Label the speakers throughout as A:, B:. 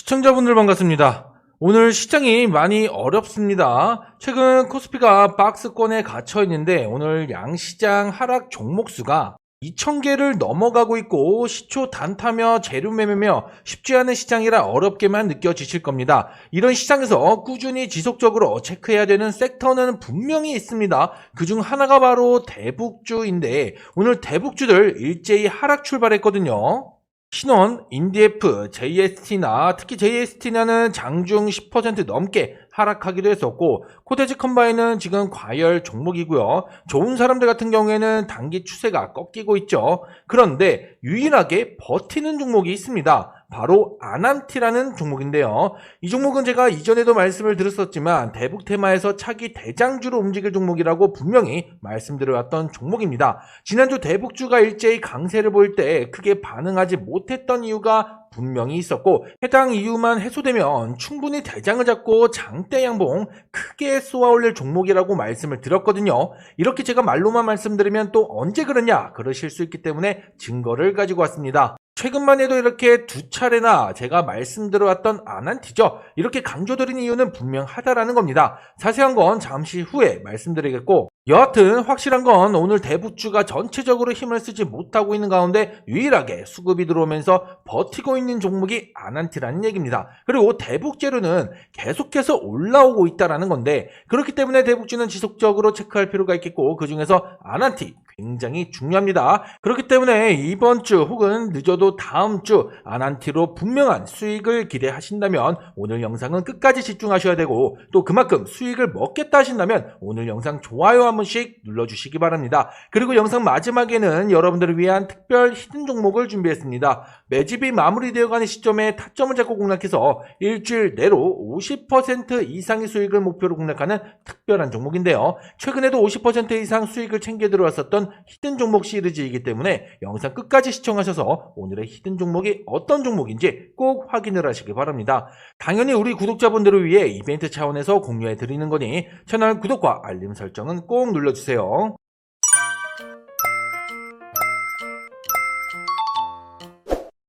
A: 시청자분들 반갑습니다. 오늘 시장이 많이 어렵습니다. 최근 코스피가 박스권에 갇혀 있는데 오늘 양시장 하락 종목수가 2,000개를 넘어가고 있고 시초 단타며 재료 매매며 쉽지 않은 시장이라 어렵게만 느껴지실 겁니다. 이런 시장에서 꾸준히 지속적으로 체크해야 되는 섹터는 분명히 있습니다. 그중 하나가 바로 대북주인데 오늘 대북주들 일제히 하락 출발했거든요. 신원, 인디에프, JST나 특히 JST나는 장중 10% 넘게 하락하기도 했었고 코테지 컴바인은 지금 과열 종목이고요. 좋은 사람들 같은 경우에는 단기 추세가 꺾이고 있죠. 그런데 유일하게 버티는 종목이 있습니다. 바로 아난티라는 종목인데요. 이 종목은 제가 이전에도 말씀을 드렸었지만 대북 테마에서 차기 대장주로 움직일 종목이라고 분명히 말씀드려왔던 종목입니다. 지난주 대북주가 일제히 강세를 보일 때 크게 반응하지 못했던 이유가 분명히 있었고 해당 이유만 해소되면 충분히 대장을 잡고 장대 양봉 크게 쏘아 올릴 종목이라고 말씀을 드렸거든요. 이렇게 제가 말로만 말씀드리면 또 언제 그러냐 그러실 수 있기 때문에 증거를 가지고 왔습니다. 최근만 해도 이렇게 두 차례나 제가 말씀드려왔던 아난티죠. 이렇게 강조드린 이유는 분명하다라는 겁니다. 자세한 건 잠시 후에 말씀드리겠고 여하튼 확실한 건 오늘 대북주가 전체적으로 힘을 쓰지 못하고 있는 가운데 유일하게 수급이 들어오면서 버티고 있는 종목이 아난티라는 얘기입니다. 그리고 대북재료는 계속해서 올라오고 있다라는 건데 그렇기 때문에 대북주는 지속적으로 체크할 필요가 있겠고 그 중에서 아난티 굉장히 중요합니다. 그렇기 때문에 이번 주 혹은 늦어도 다음 주 아난티로 분명한 수익을 기대하신다면 오늘 영상은 끝까지 집중하셔야 되고 또 그만큼 수익을 먹겠다 하신다면 오늘 영상 좋아요 한 번씩 눌러주시기 바랍니다. 그리고 영상 마지막에는 여러분들을 위한 특별 히든 종목을 준비했습니다. 매집이 마무리되어 가는 시점에 타점을 잡고 공략해서 일주일 내로 50% 이상의 수익을 목표로 공략하는 특별한 종목인데요. 최근에도 50% 이상 수익을 챙겨 들어왔었던 히든 종목 시리즈이기 때문에 영상 끝까지 시청하셔서 오늘의 히든 종목이 어떤 종목인지 꼭 확인을 하시기 바랍니다. 당연히 우리 구독자분들을 위해 이벤트 차원에서 공유해 드리는 거니 채널 구독과 알림 설정은 꼭 눌러주세요.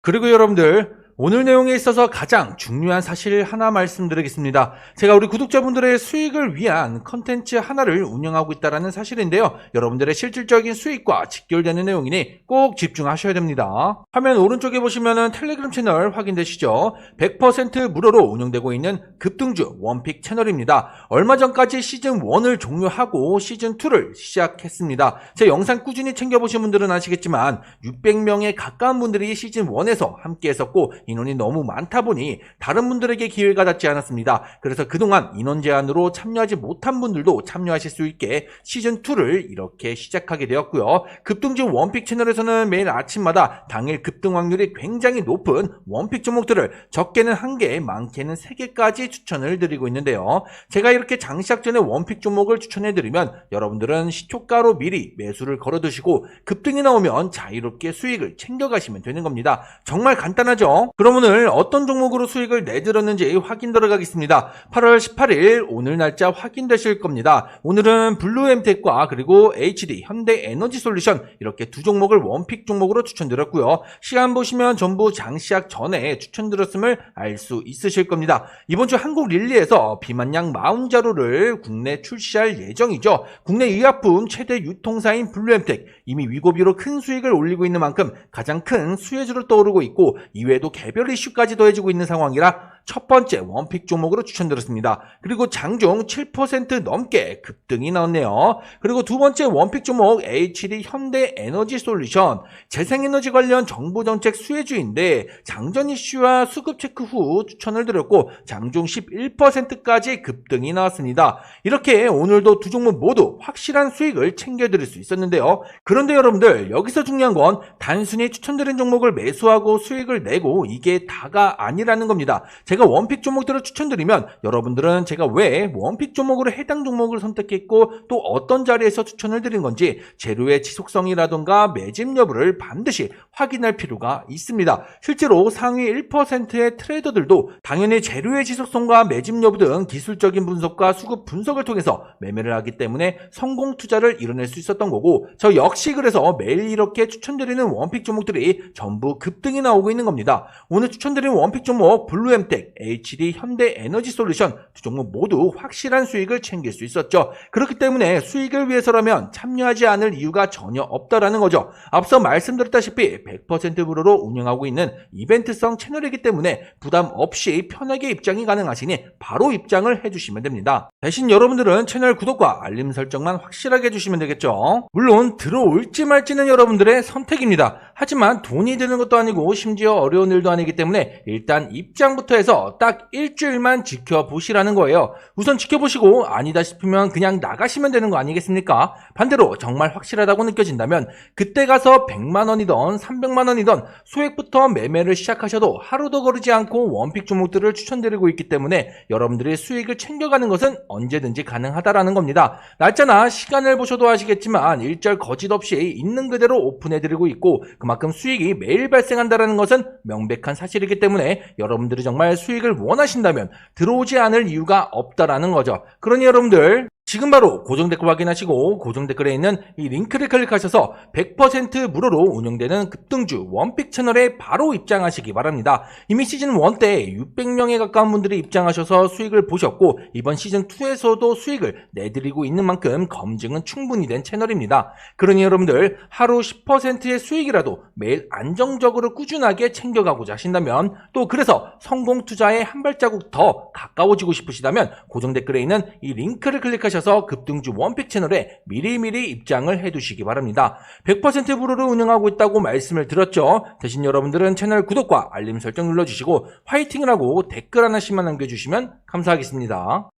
A: 그리고 여러분들 오늘 내용에 있어서 가장 중요한 사실 하나 말씀드리겠습니다. 제가 우리 구독자분들의 수익을 위한 컨텐츠 하나를 운영하고 있다는 사실인데요. 여러분들의 실질적인 수익과 직결되는 내용이니 꼭 집중하셔야 됩니다. 화면 오른쪽에 보시면 텔레그램 채널 확인되시죠? 100% 무료로 운영되고 있는 급등주 원픽 채널입니다. 얼마 전까지 시즌 1을 종료하고 시즌 2를 시작했습니다. 제 영상 꾸준히 챙겨보신 분들은 아시겠지만 600명에 가까운 분들이 시즌 1에서 함께 했었고 인원이 너무 많다 보니 다른 분들에게 기회가 닿지 않았습니다. 그래서 그동안 인원 제한으로 참여하지 못한 분들도 참여하실 수 있게 시즌2를 이렇게 시작하게 되었고요. 급등주 원픽 채널에서는 매일 아침마다 당일 급등 확률이 굉장히 높은 원픽 종목들을 적게는 1개, 많게는 3개까지 추천을 드리고 있는데요. 제가 이렇게 장 시작 전에 원픽 종목을 추천해드리면 여러분들은 시초가로 미리 매수를 걸어두시고 급등이 나오면 자유롭게 수익을 챙겨가시면 되는 겁니다. 정말 간단하죠? 그럼 오늘 어떤 종목으로 수익을 내드렸는지 확인 들어가겠습니다. 8월 18일 오늘 날짜 확인되실 겁니다. 오늘은 블루엠텍과 그리고 HD 현대에너지솔루션 이렇게 두 종목을 원픽 종목으로 추천드렸고요. 시간 보시면 전부 장시작 전에 추천드렸음을 알 수 있으실 겁니다. 이번 주 한국 릴리에서 비만약 마운자로를 국내 출시할 예정이죠. 국내 의약품 최대 유통사인 블루엠텍 이미 위고비로 큰 수익을 올리고 있는 만큼 가장 큰 수혜주로 떠오르고 있고 이외에도 개별 이슈까지 더해지고 있는 상황이라 첫 번째 원픽 종목으로 추천드렸습니다. 그리고 장중 7% 넘게 급등이 나왔네요. 그리고 두 번째 원픽 종목 HD 현대 에너지 솔루션 재생에너지 관련 정부 정책 수혜주인데 장전 이슈와 수급 체크 후 추천을 드렸고 장중 11%까지 급등이 나왔습니다. 이렇게 오늘도 두 종목 모두 확실한 수익을 챙겨드릴 수 있었는데요. 그런데 여러분들 여기서 중요한 건 단순히 추천드린 종목을 매수하고 수익을 내고 이게 다가 아니라는 겁니다. 제가 원픽 종목들을 추천드리면 여러분들은 제가 왜 원픽 종목으로 해당 종목을 선택했고 또 어떤 자리에서 추천을 드린 건지 재료의 지속성이라던가 매집 여부를 반드시 확인할 필요가 있습니다. 실제로 상위 1%의 트레이더들도 당연히 재료의 지속성과 매집 여부 등 기술적인 분석과 수급 분석을 통해서 매매를 하기 때문에 성공 투자를 이뤄낼 수 있었던 거고 저 역시 그래서 매일 이렇게 추천드리는 원픽 종목들이 전부 급등이 나오고 있는 겁니다. 오늘 추천드린 원픽 종목 블루엠텍 현대일렉, HD 현대 에너지 솔루션 두 종목 모두 확실한 수익을 챙길 수 있었죠. 그렇기 때문에 수익을 위해서라면 참여하지 않을 이유가 전혀 없다라는 거죠. 앞서 말씀드렸다시피 100% 무료로 운영하고 있는 이벤트성 채널이기 때문에 부담 없이 편하게 입장이 가능하시니 바로 입장을 해주시면 됩니다. 대신 여러분들은 채널 구독과 알림 설정만 확실하게 해주시면 되겠죠. 물론 들어올지 말지는 여러분들의 선택입니다. 하지만 돈이 드는 것도 아니고 심지어 어려운 일도 아니기 때문에 일단 입장부터 해서 딱 일주일만 지켜보시라는 거예요. 우선 지켜보시고 아니다 싶으면 그냥 나가시면 되는 거 아니겠습니까? 반대로 정말 확실하다고 느껴진다면 그때 가서 100만 원이던 300만 원이던 소액부터 매매를 시작하셔도 하루도 거르지 않고 원픽 종목들을 추천드리고 있기 때문에 여러분들의 수익을 챙겨가는 것은 언제든지 가능하다라는 겁니다. 날짜나 시간을 보셔도 아시겠지만 일절 거짓 없이 있는 그대로 오픈해드리고 있고 그만큼 수익이 매일 발생한다는 것은 명백한 사실이기 때문에 여러분들이 정말 수익을 원하신다면 들어오지 않을 이유가 없다라는 거죠. 그러니 여러분들 지금 바로 고정 댓글 확인하시고 고정 댓글에 있는 이 링크를 클릭하셔서 100% 무료로 운영되는 급등주 원픽 채널에 바로 입장하시기 바랍니다. 이미 시즌 1 때 600명에 가까운 분들이 입장하셔서 수익을 보셨고 이번 시즌 2에서도 수익을 내드리고 있는 만큼 검증은 충분히 된 채널입니다. 그러니 여러분들 하루 10%의 수익이라도 매일 안정적으로 꾸준하게 챙겨가고자 하신다면 또 그래서 성공 투자에 한 발자국 더 가까워지고 싶으시다면 고정 댓글에 있는 이 링크를 클릭하셔서 급등주 원픽 채널에 미리미리 입장을 해두시기 바랍니다. 100% 무료로 운영하고 있다고 말씀을 드렸죠. 대신 여러분들은 채널 구독과 알림 설정 눌러주시고 화이팅을 하고 댓글 하나씩만 남겨주시면 감사하겠습니다.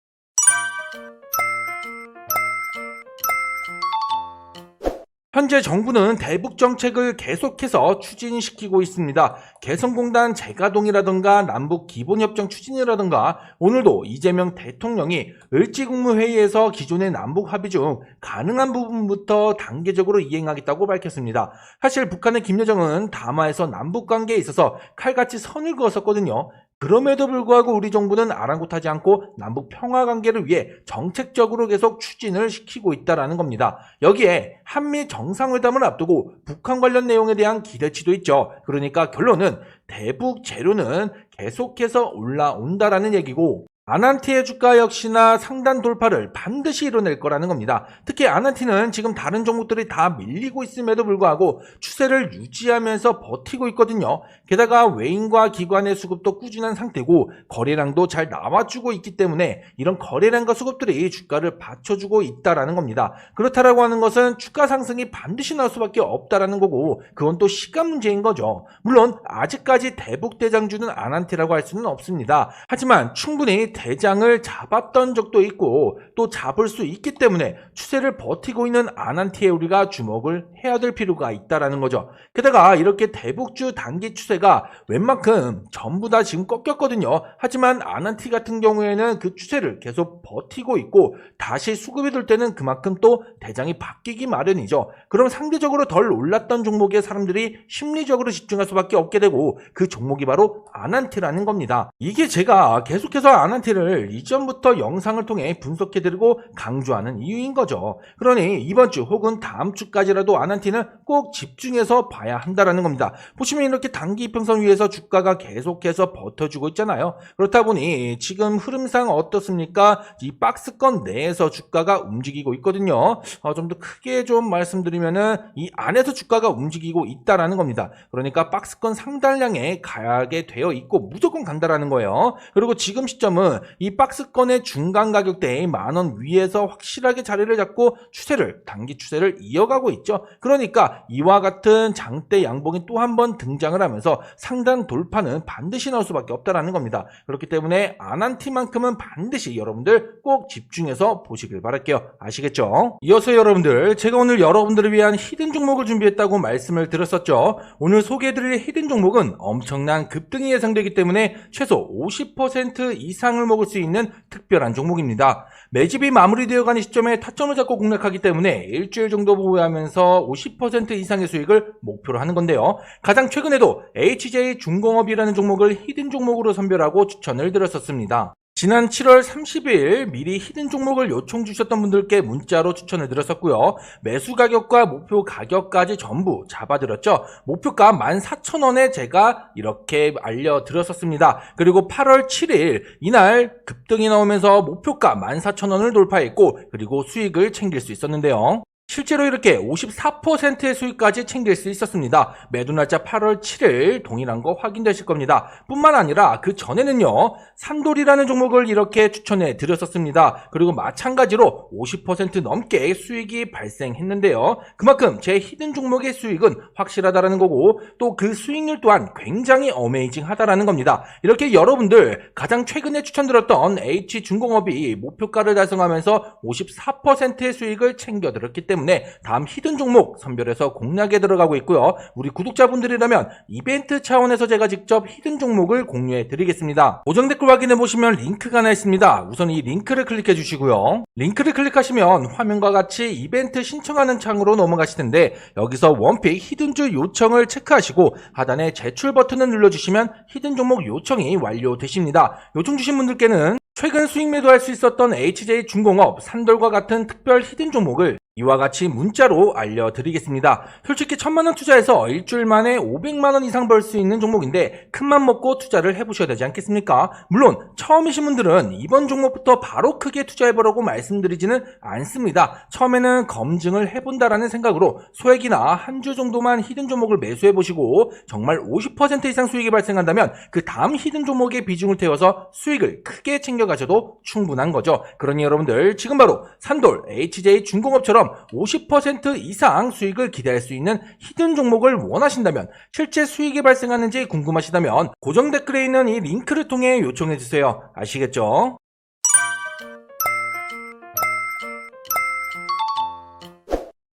A: 현재 정부는 대북 정책을 계속해서 추진시키고 있습니다. 개성공단 재가동이라든가 남북 기본협정 추진이라든가 오늘도 이재명 대통령이 을지국무회의에서 기존의 남북 합의 중 가능한 부분부터 단계적으로 이행하겠다고 밝혔습니다. 사실 북한의 김여정은 담화에서 남북 관계에 있어서 칼같이 선을 그었었거든요. 그럼에도 불구하고 우리 정부는 아랑곳하지 않고 남북 평화 관계를 위해 정책적으로 계속 추진을 시키고 있다라는 겁니다. 여기에 한미 정상회담을 앞두고 북한 관련 내용에 대한 기대치도 있죠. 그러니까 결론은 대북 재료는 계속해서 올라온다라는 얘기고 아난티의 주가 역시나 상단 돌파를 반드시 이뤄낼 거라는 겁니다. 특히 아난티는 지금 다른 종목들이 다 밀리고 있음에도 불구하고 추세를 유지하면서 버티고 있거든요. 게다가 외인과 기관의 수급도 꾸준한 상태고 거래량도 잘 나와주고 있기 때문에 이런 거래량과 수급들이 주가를 받쳐주고 있다라는 겁니다. 그렇다라고 하는 것은 주가 상승이 반드시 나올 수밖에 없다라는 거고 그건 또 시간 문제인 거죠. 물론 아직까지 대북 대장주는 아난티라고 할 수는 없습니다. 하지만 충분히 대장을 잡았던 적도 있고 또 잡을 수 있기 때문에 추세를 버티고 있는 아난티에 우리가 주목을 해야 될 필요가 있다라는 거죠. 게다가 이렇게 대북주 단기 추세가 웬만큼 전부 다 지금 꺾였거든요. 하지만 아난티 같은 경우에는 그 추세를 계속 버티고 있고 다시 수급이 들 때는 그만큼 또 대장이 바뀌기 마련이죠. 그럼 상대적으로 덜 올랐던 종목에 사람들이 심리적으로 집중할 수밖에 없게 되고 그 종목이 바로 아난티라는 겁니다. 이게 제가 계속해서 아난티 를 이전부터 영상을 통해 분석해드리고 강조하는 이유인 거죠. 그러니 이번 주 혹은 다음 주까지라도 아난티는 꼭 집중해서 봐야 한다라는 겁니다. 보시면 이렇게 단기 이평선 위에서 주가가 계속해서 버텨주고 있잖아요. 그렇다 보니 지금 흐름상 어떻습니까? 이 박스권 내에서 주가가 움직이고 있거든요. 어, 좀더 크게 좀 말씀드리면은 이 안에서 주가가 움직이고 있다라는 겁니다. 그러니까 박스권 상단량에 가게 되어 있고 무조건 간다라는 거예요. 그리고 지금 시점은 이 박스권의 중간 가격대의 만원 위에서 확실하게 자리를 잡고 추세를 단기 추세를 이어가고 있죠. 그러니까 이와 같은 장대 양봉이 또 한 번 등장을 하면서 상단 돌파는 반드시 나올 수밖에 없다라는 겁니다. 그렇기 때문에 아난티만큼은 반드시 여러분들 꼭 집중해서 보시길 바랄게요. 아시겠죠? 이어서 여러분들 제가 오늘 여러분들을 위한 히든 종목을 준비했다고 말씀을 드렸었죠. 오늘 소개해드릴 히든 종목은 엄청난 급등이 예상되기 때문에 최소 50% 이상을 먹을 수 있는 특별한 종목입니다. 매집이 마무리되어 가는 시점에 타점을 잡고 공략하기 때문에 일주일 정도 보유하면서 50% 이상의 수익을 목표로 하는 건데요. 가장 최근에도 HJ 중공업이라는 종목을 히든 종목으로 선별하고 추천을 드렸었습니다. 지난 7월 30일 미리 히든 종목을 요청 주셨던 분들께 문자로 추천해 드렸었고요. 매수 가격과 목표 가격까지 전부 잡아드렸죠. 목표가 14,000원에 제가 이렇게 알려드렸었습니다. 그리고 8월 7일 이날 급등이 나오면서 목표가 14,000원을 돌파했고 그리고 수익을 챙길 수 있었는데요. 실제로 이렇게 54%의 수익까지 챙길 수 있었습니다. 매도 날짜 8월 7일 동일한 거 확인되실 겁니다. 뿐만 아니라 그 전에는요, 산돌이라는 종목을 이렇게 추천해 드렸었습니다. 그리고 마찬가지로 50% 넘게 수익이 발생했는데요. 그만큼 제 히든 종목의 수익은 확실하다라는 거고, 또 그 수익률 또한 굉장히 어메이징 하다라는 겁니다. 이렇게 여러분들 가장 최근에 추천드렸던 H중공업이 목표가를 달성하면서 54%의 수익을 챙겨드렸기 때문에 다음 히든 종목 선별해서 공략에 들어가고 있고요. 우리 구독자분들이라면 이벤트 차원에서 제가 직접 히든 종목을 공유해 드리겠습니다. 고정 댓글 확인해 보시면 링크가 하나 있습니다. 우선 이 링크를 클릭해 주시고요. 링크를 클릭하시면 화면과 같이 이벤트 신청하는 창으로 넘어가실 텐데 여기서 원픽 히든주 요청을 체크하시고 하단에 제출 버튼을 눌러주시면 히든 종목 요청이 완료되십니다. 요청 주신 분들께는 최근 수익 매도할 수 있었던 HJ 중공업, 산돌과 같은 특별 히든 종목을 이와 같이 문자로 알려드리겠습니다. 솔직히 천만원 투자해서 일주일 만에 500만원 이상 벌 수 있는 종목인데 큰맘 먹고 투자를 해보셔야 되지 않겠습니까? 물론 처음이신 분들은 이번 종목부터 바로 크게 투자해보라고 말씀드리지는 않습니다. 처음에는 검증을 해본다라는 생각으로 소액이나 한 주 정도만 히든 종목을 매수해보시고 정말 50% 이상 수익이 발생한다면 그 다음 히든 종목의 비중을 태워서 수익을 크게 챙겨가셔도 충분한 거죠. 그러니 여러분들 지금 바로 산돌, HJ 중공업 처럼 50% 이상 수익을 기대할 수 있는 히든 종목을 원하신다면 실제 수익이 발생하는지 궁금하시다면 고정 댓글에 있는 이 링크를 통해 요청해 주세요. 아시겠죠?